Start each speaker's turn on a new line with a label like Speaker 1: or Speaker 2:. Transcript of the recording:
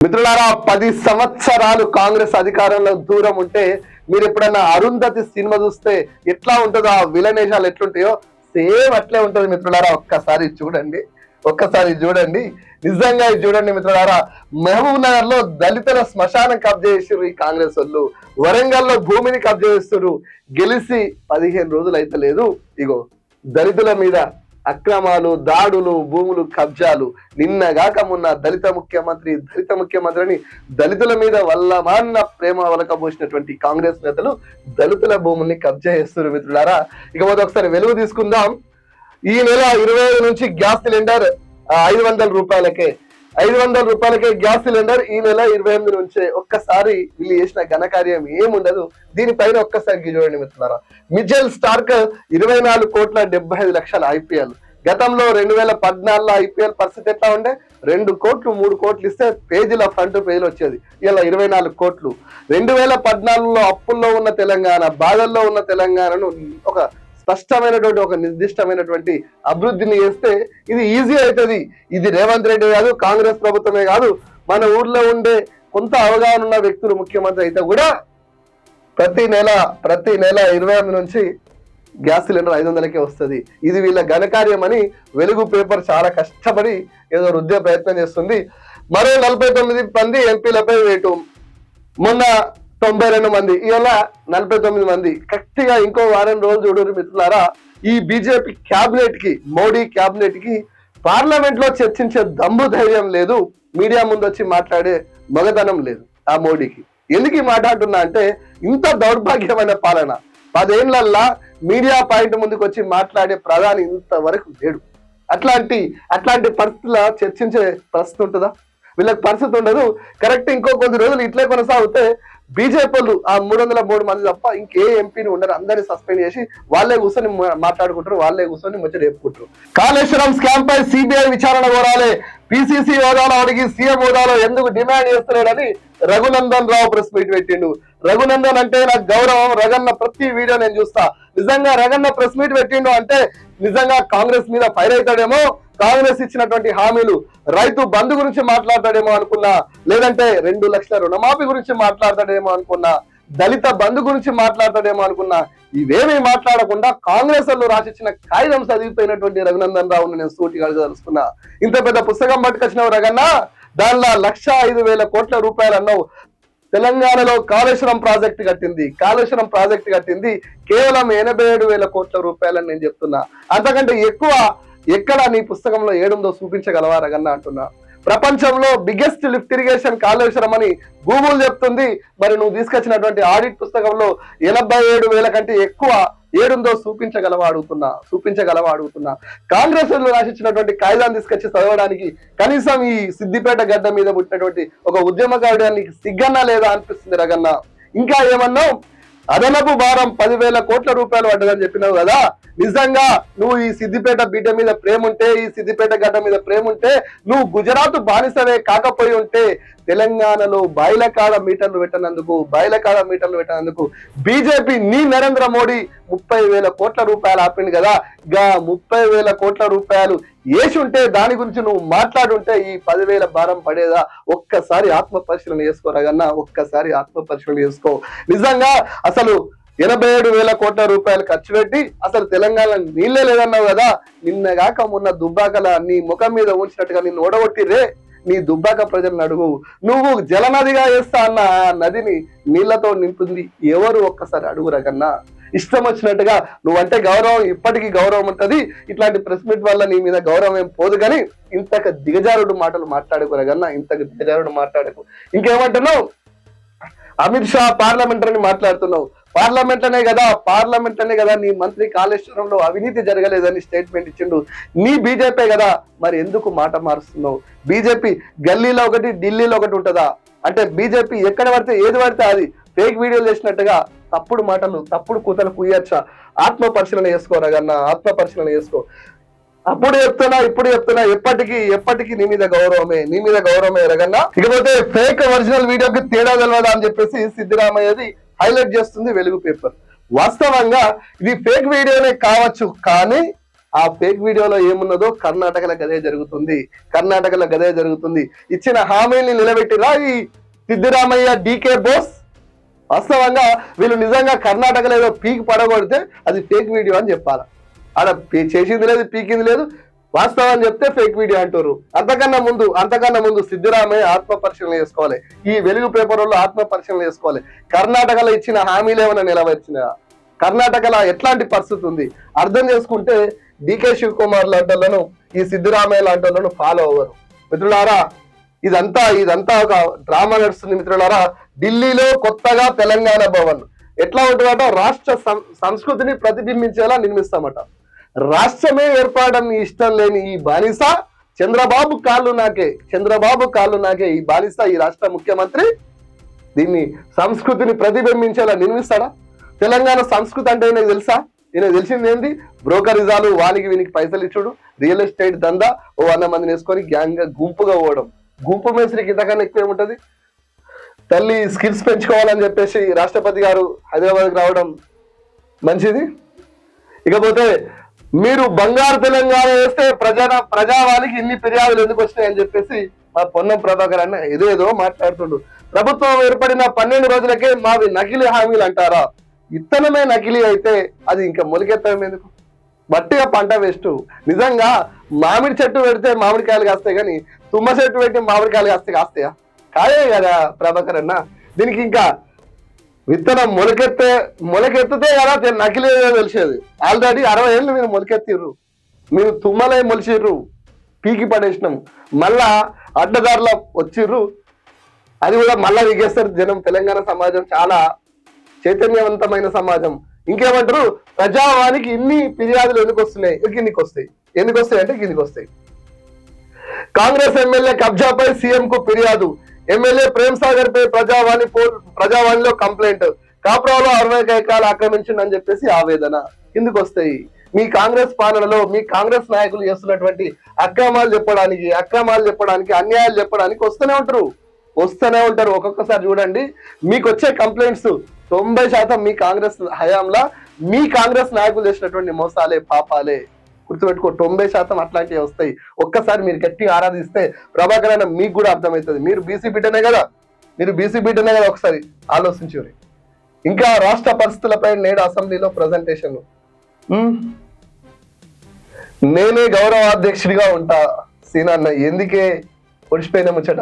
Speaker 1: మిత్రులారా పది సంవత్సరాలు కాంగ్రెస్ అధికారంలో దూరం ఉంటే మీరు ఎప్పుడన్నా అరుంధతి సినిమా చూస్తే ఎట్లా ఉంటుందో ఆ విలనేషాలు ఎట్లుంటాయో సేమ్ అట్లే ఉంటుంది మిత్రులారా ఒక్కసారి చూడండి ఒక్కసారి చూడండి. నిజంగా ఇది చూడండి మిత్రులారా మహబూబ్ నగర్లో దళితుల శ్మశానం కబ్జా చేసారు ఈ కాంగ్రెస్ వాళ్ళు. వరంగల్లో భూమిని కబ్జా చేస్తున్నారు గెలిచి పదిహేను రోజులు అయితే లేదు. ఇగో దళితుల మీద అక్రమాలు దాడులు భూములు కబ్జాలు. నిన్నగాక మొన్న దళిత ముఖ్యమంత్రి దళిత ముఖ్యమంత్రి అని దళితుల మీద వల్లమాన్న ప్రేమ వలకబోసినటువంటి కాంగ్రెస్ నేతలు దళితుల భూముల్ని కబ్జా చేస్తున్నారు మిత్రులారా. ఇక మొదటి ఒకసారి వెలుగు తీసుకుందాం. ఈ నెల ఇరవై ఐదు నుంచి గ్యాస్ సిలిండర్ ఐదు వందల రూపాయలకే ఐదు వందల రూపాయలకే గ్యాస్ సిలిండర్ ఈ నెల ఇరవై ఎనిమిది నుంచే ఒక్కసారి వీళ్ళు చేసిన ఘనకార్యం ఏముండదు. దీనిపైన ఒక్కసారి చూడండి మిత్రులారా. మిజెల్ స్టార్క్ ఇరవై నాలుగు కోట్ల డెబ్బై ఐదు లక్షల ఐపీఎల్ గతంలో రెండు వేల పద్నాలుగులో ఐపీఎల్ పరిస్థితి ఎట్లా ఉండే? రెండు కోట్లు మూడు కోట్లు ఇస్తే పేజీల ఫ్రంట్ పేజీలు వచ్చేది. ఇలా ఇరవై నాలుగు కోట్లు. రెండు వేల పద్నాలుగులో అప్పుల్లో ఉన్న తెలంగాణ బాధల్లో ఉన్న తెలంగాణను ఒక స్పష్టమైనటువంటి ఒక నిర్దిష్టమైనటువంటి అభివృద్ధిని చేస్తే ఇది ఈజీ అవుతుంది. ఇది రేవంత్ రెడ్డి కాదు కాంగ్రెస్ ప్రభుత్వమే కాదు మన ఊర్లో ఉండే కొంత అవగాహన ఉన్న వ్యక్తులు ముఖ్యమంత్రి అయితే కూడా ప్రతి నెల ప్రతి నెల ఇరవై ఐదు నుంచి గ్యాస్ సిలిండర్ ఐదు వందలకే వస్తుంది. ఇది వీళ్ళ ఘనకార్యం అని వెలుగు పేపర్ చాలా కష్టపడి ఏదో రుద్దే ప్రయత్నం చేస్తుంది. మరో నలభై తొమ్మిది మంది ఎంపీలపై వేటు. మొన్న తొంభై రెండు మంది. ఇవాళ నలభై తొమ్మిది మంది. కరెక్ట్గా ఇంకో వారం రోజులు చూడరు మిత్రులారా ఈ బీజేపీ క్యాబినెట్కి మోడీ క్యాబినెట్కి పార్లమెంట్లో చర్చించే దమ్ము ధైర్యం లేదు. మీడియా ముందు వచ్చి మాట్లాడే మగతనం లేదు ఆ మోడీకి. ఎందుకు ఈ మాట్లాడుతున్నా అంటే ఇంత దౌర్భాగ్యమైన పాలన. పదేళ్ళల్లా మీడియా పాయింట్ ముందుకు వచ్చి మాట్లాడే ప్రధాని ఇంతవరకు లేడు. అట్లాంటి అట్లాంటి పరిస్థితుల చర్చించే పరిస్థితి ఉంటుందా? వీళ్ళకి పరిస్థితి ఉండదు. కరెక్ట్ ఇంకో కొద్ది రోజులు ఇట్లే కొనసాగితే బీజేపీ వాళ్ళు ఆ మూడు వందల మూడు మంది తప్ప ఇంకే ఎంపీని ఉండరు. అందరిని సస్పెండ్ చేసి వాళ్ళే కూర్చొని మాట్లాడుకుంటారు వాళ్ళే కూర్చొని ముచ్చట చెప్పుకుంటారు. కాళేశ్వరం స్కామ్ పై సిబిఐ విచారణ కోరాలి. పిసిసి హోదాలో అడిగి సీఎం హోదాలో ఎందుకు డిమాండ్ చేస్తున్నాడని రఘునందన్ రావు ప్రెస్ మీట్ పెట్టిండు. రఘునందన్ అంటే నాకు గౌరవం రగన్న ప్రతి వీడియో నేను చూస్తా. నిజంగా రగన్న ప్రెస్ మీట్ పెట్టిండు అంటే నిజంగా కాంగ్రెస్ మీద ఫైర్ అవుతాడేమో. కాంగ్రెస్ ఇచ్చినటువంటి హామీలు రైతు బంధు గురించి మాట్లాడతాడేమో అనుకున్నా లేదంటే రెండు లక్షల రుణమాఫీ గురించి మాట్లాడతాడేమో అనుకున్నా దళిత బంధు గురించి మాట్లాడతాడేమో అనుకున్నా ఇవేమీ మాట్లాడకుండా కాంగ్రెస్ వాళ్ళు రాసిచ్చిన కాగితం చదివిపోయినటువంటి రఘునందన్ రావుని నేను సూటిగా తెలుసుకున్నా ఇంత పెద్ద పుస్తకం పట్టుకొచ్చినావు రగన్నా దానిలో లక్ష ఐదు వేల కోట్ల రూపాయలు అన్నావు. తెలంగాణలో కాళేశ్వరం ప్రాజెక్ట్ కట్టింది కాళేశ్వరం ప్రాజెక్ట్ కట్టింది కేవలం ఎనభై ఏడు వేల కోట్ల రూపాయలని నేను చెప్తున్నా. అంతకంటే ఎక్కువ ఎక్కడ నీ పుస్తకంలో ఏడుందో చూపించగలవా రగన్న అంటున్నా. ప్రపంచంలో బిగ్గెస్ట్ లిఫ్ట్ ఇరిగేషన్ కాళేశ్వరం అని గూగుల్ చెప్తుంది. మరి నువ్వు తీసుకొచ్చినటువంటి ఆడిట్ పుస్తకంలో ఎనభై ఏడు వేల కంటే ఎక్కువ ఏడుందో చూపించగలవా అడుగుతున్నా చూపించగలవా అడుగుతున్నా. కాంగ్రెస్ వాళ్ళు రాసిచ్చినటువంటి కాయిదాన్ని తీసుకొచ్చి చదవడానికి కనీసం ఈ సిద్దిపేట గడ్డ మీద పుట్టినటువంటి ఒక ఉద్యమకారుడానికి సిగ్గన్నా లేదా అనిపిస్తుంది రగన్న ఇంకా ఏమన్నా అదనపు భారం పదివేల కోట్ల రూపాయలు పడ్డదని చెప్పినావు కదా. నిజంగా నువ్వు ఈ సిద్దిపేట బీట మీద ప్రేమ ఉంటే ఈ సిద్దిపేట గడ్డ మీద ప్రేమ ఉంటే నువ్వు గుజరాత్ బానిసవే కాకపోయి ఉంటే తెలంగాణలో బయలకాడ మీటర్లు పెట్టినందుకు బయలకాడ మీటర్లు పెట్టినందుకు బీజేపీ నీ నరేంద్ర మోడీ ముప్పై వేల కోట్ల రూపాయలు ఆపింది కదా. గా ముప్పై వేల కోట్ల రూపాయలు ఏసి ఉంటే దాని గురించి నువ్వు మాట్లాడుంటే ఈ పదివేల భారం పడేదా? ఒక్కసారి ఆత్మ పరిశీలన చేసుకోరాగన్నా ఒక్కసారి ఆత్మ పరిశీలన చేసుకో. నిజంగా అసలు ఎనభై ఏడు వేల కోట్ల రూపాయలు ఖర్చు పెట్టి అసలు తెలంగాణ నీళ్ళే లేదన్నావు కదా? నిన్నగాక మొన్న దుబ్బాకల నీ ముఖం మీద ఉంచినట్టుగా నిన్ను ఓడగొట్టిరే నీ దుబ్బాక ప్రజలను అడుగు. నువ్వు జలనదిగా వేస్తా అన్న ఆ నదిని నీళ్ళతో నింపుంది ఎవరు? ఒక్కసారి అడుగురా కన్నా ఇష్టం వచ్చినట్టుగా. నువ్వంటే గౌరవం ఇప్పటికీ గౌరవం ఉంటుంది. ఇట్లాంటి ప్రెస్ మీట్ వల్ల నీ మీద గౌరవం ఏం పోదు కానీ ఇంతక దిగజారుడు మాటలు మాట్లాడుకోరా కన్నా ఇంతకు దిగజారుడు మాట్లాడకు. ఇంకేమంటున్నావు? అమిత్ షా పార్లమెంట్ అని మాట్లాడుతున్నావు. పార్లమెంట్ అనే కదా పార్లమెంట్ అనే కదా నీ మంత్రి కాళేశ్వరంలో అవినీతి జరగలేదని స్టేట్మెంట్ ఇచ్చిండు. నీ బీజేపీ కదా మరి ఎందుకు మాట మారుస్తున్నావు? బీజేపీ గల్లీలో ఒకటి ఢిల్లీలో ఒకటి ఉంటుందా? అంటే బీజేపీ ఎక్కడ పడితే ఏది పడితే అది. ఫేక్ వీడియోలు చేసినట్టుగా తప్పుడు మాటలు తప్పుడు కూతలు కుయ్యచ్చా? ఆత్మ పరిశీలన చేసుకోరా కన్నా ఆత్మ పరిశీలన చేసుకో. అప్పుడు చెప్తున్నా ఇప్పుడు చెప్తున్నా ఎప్పటికీ ఎప్పటికీ నీ మీద గౌరవమే నీ మీద గౌరవమే రగన్నా. ఇకపోతే ఫేక్ ఒరిజినల్ వీడియోకి తేడా తెలవదా అని చెప్పేసి సిద్ధిరామయ్యది హైలైట్ చేస్తుంది వెలుగు పేపర్. వాస్తవంగా ఇది ఫేక్ వీడియోనే కావచ్చు కానీ ఆ ఫేక్ వీడియోలో ఏమున్నదో కర్ణాటకలో గదే జరుగుతుంది. కర్ణాటకలో గదే జరుగుతుంది. ఇచ్చిన హామీని నిలబెట్టిరా ఈ సిద్దిరామయ్య డీకే బోస్? వాస్తవంగా వీళ్ళు నిజంగా కర్ణాటకలో ఏదో పీక్ పడగొడితే అది ఫేక్ వీడియో అని చెప్పాలి. ఆడ చేసింది లేదు పీకింది లేదు వాస్తవం చెప్తే ఫేక్ వీడియో అంటారు అంతకన్నా ముందు అంతకన్నా ముందు సిద్ధిరామయ్య ఆత్మ పరిశీలన చేసుకోవాలి. ఈ వెలుగు పేపర్ వాళ్ళు ఆత్మ పరిశీలన చేసుకోవాలి. కర్ణాటకలో ఇచ్చిన హామీలు ఏమైనా నిలవచ్చిన కర్ణాటకలో ఎట్లాంటి పరిస్థితి ఉంది? అర్థం చేసుకుంటే డికే శివకుమార్ లాంటి వాళ్ళను ఈ సిద్ధిరామయ్య లాంటి వాళ్ళను ఫాలో అవ్వరు. మిత్రులారా ఇదంతా ఇదంతా ఒక డ్రామా నడుస్తుంది మిత్రులారా. ఢిల్లీలో కొత్తగా తెలంగాణ భవన్. ఎట్లా ఉంటుందట రాష్ట్ర సం- సంస్కృతిని ప్రతిబింబించేలా నిర్మిస్తామట. రాష్ట్రమే ఏర్పడడం ఇష్టం లేని ఈ బానిస చంద్రబాబు కాళ్ళు నాకే చంద్రబాబు కాళ్ళు నాకే ఈ బానిస ఈ రాష్ట్ర ముఖ్యమంత్రి. దీన్ని సంస్కృతిని ప్రతిబింబించేలా నిర్మిస్తాడా? తెలంగాణ సంస్కృతి అంటే ఈయనకు తెలుసా? ఈయన తెలిసింది ఏంది? బ్రోకరిజాలు వానికి వీనికి పైసలు ఇచ్చుడు రియల్ ఎస్టేట్ దందా ఓ వంద మందిని వేసుకొని గ్యాంగ్గా గుంపుగా పోవడం. గుంపు మేస్త్రికి ఇంతకన్నా ఎక్కువ ఏముంటది? తల్లి స్కిల్స్ పెంచుకోవాలని చెప్పేసి రాష్ట్రపతి గారు హైదరాబాద్కి రావడం మంచిది. ఇకపోతే మీరు బంగారు తెలంగాణ వేస్తే ప్రజా ప్రజావానికి ఇన్ని ఫిర్యాదులు ఎందుకు వచ్చినాయని చెప్పేసి మా పొన్నం ప్రభాకర్ అన్న ఏదేదో మాట్లాడుతుండు. ప్రభుత్వం ఏర్పడిన పన్నెండు రోజులకే మావి నకిలీ హామీలు అంటారా? ఇత్తనమే నకిలీ అయితే అది ఇంకా మొలికెత్తడం ఎందుకు? బట్టిగా పంట వేస్ట్. నిజంగా మామిడి చెట్టు పెడితే మామిడికాయలు కాస్తాయి కానీ తుమ్మ చెట్టు పెట్టి మామిడికాయలు కాస్తే కాస్తాయా? కాదే కదా ప్రభాకర్ అన్న. దీనికి ఇంకా విత్తనం మొలకెత్తే మొలకెత్తితే కదా నకిలేదో నకిలీ తెలిసేది. ఆల్రెడీ అరవై ఏళ్ళు మీరు మొలకెత్తిర్రు. మీరు తుమ్మలే మొలిచిర్రు పీకి పడేసినాం. మళ్ళా అడ్డదారుల వచ్చిర్రు. అది కూడా మళ్ళా విగేస్తారు జనం. తెలంగాణ సమాజం చాలా చైతన్యవంతమైన సమాజం. ఇంకేమంటారు? ప్రజావానికి ఇన్ని ఫిర్యాదులు ఎందుకు వస్తున్నాయి? కిందికి వస్తాయి. ఎందుకు వస్తాయి అంటే కిందికి వస్తాయి. కాంగ్రెస్ ఎమ్మెల్యే కబ్జాపై సీఎం కు ఫిర్యాదు. ఎమ్మెల్యే ప్రేమ్ సాగర్ పై ప్రజావాణి ప్రజావాణిలో కంప్లైంట్. కాపురాలో అరవై ఎకరాలు ఆక్రమించిందని చెప్పేసి ఆవేదన. కిందికి వస్తాయి. మీ కాంగ్రెస్ పాలనలో మీ కాంగ్రెస్ నాయకులు చేస్తున్నటువంటి అక్రమాలు చెప్పడానికి అక్రమాలు చెప్పడానికి అన్యాయాలు చెప్పడానికి వస్తూనే ఉంటారు. వస్తూనే ఉంటారు. ఒక్కొక్కసారి చూడండి మీకు వచ్చే కంప్లైంట్స్ తొంభై శాతం మీ కాంగ్రెస్ హయాంలా మీ కాంగ్రెస్ నాయకులు చేసినటువంటి మోసాలే పాపాలే. గుర్తుపెట్టుకో తొంభై శాతం అట్లాంటివి వస్తాయి. ఒక్కసారి మీరు గట్టిగా ఆరాధిస్తే ప్రభాకర్ అన్న మీకు కూడా అర్థమవుతుంది. మీరు బీసీ బిడ్డనే కదా? మీరు బీసీ బిడ్డనే కదా ఒకసారి ఆలోచించురి ఇంకా రాష్ట్ర పరిస్థితులపై నేడు అసెంబ్లీలో ప్రజెంటేషన్ నేనే గౌరవ అధ్యక్షుడిగా ఉంటా అన్న ఎందుకే? ఒడిచిపోయిన ముచ్చట?